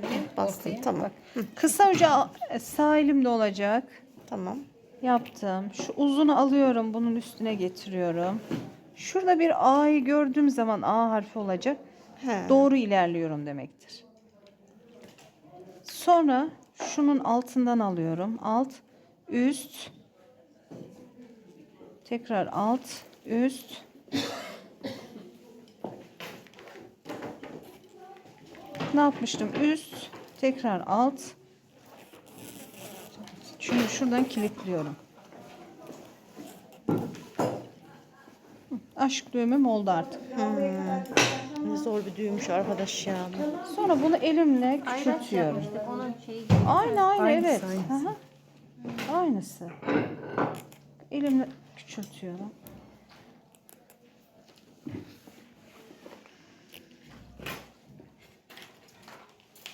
şuraya Bastım ortaya. tamam. Hı, Kısa ucu al- sağ elimde olacak. tamam. Yaptım. Şu uzunu alıyorum. Bunun üstüne getiriyorum. Şurada bir A'yı gördüğüm zaman A harfi olacak. He. Doğru ilerliyorum demektir. Sonra şunun altından alıyorum. Alt, üst, tekrar alt, üst. Ne yapmıştım? Üst, tekrar alt. Şunu şuradan kilitliyorum. Aşk düğümüm oldu artık. Ne zor bir düğümüş arkadaş ya. Sonra bunu elimle küçültüyorum. Aynı aynı Aynısı, evet. aynısı. Hı. Aynısı. Elimle küçültüyorum.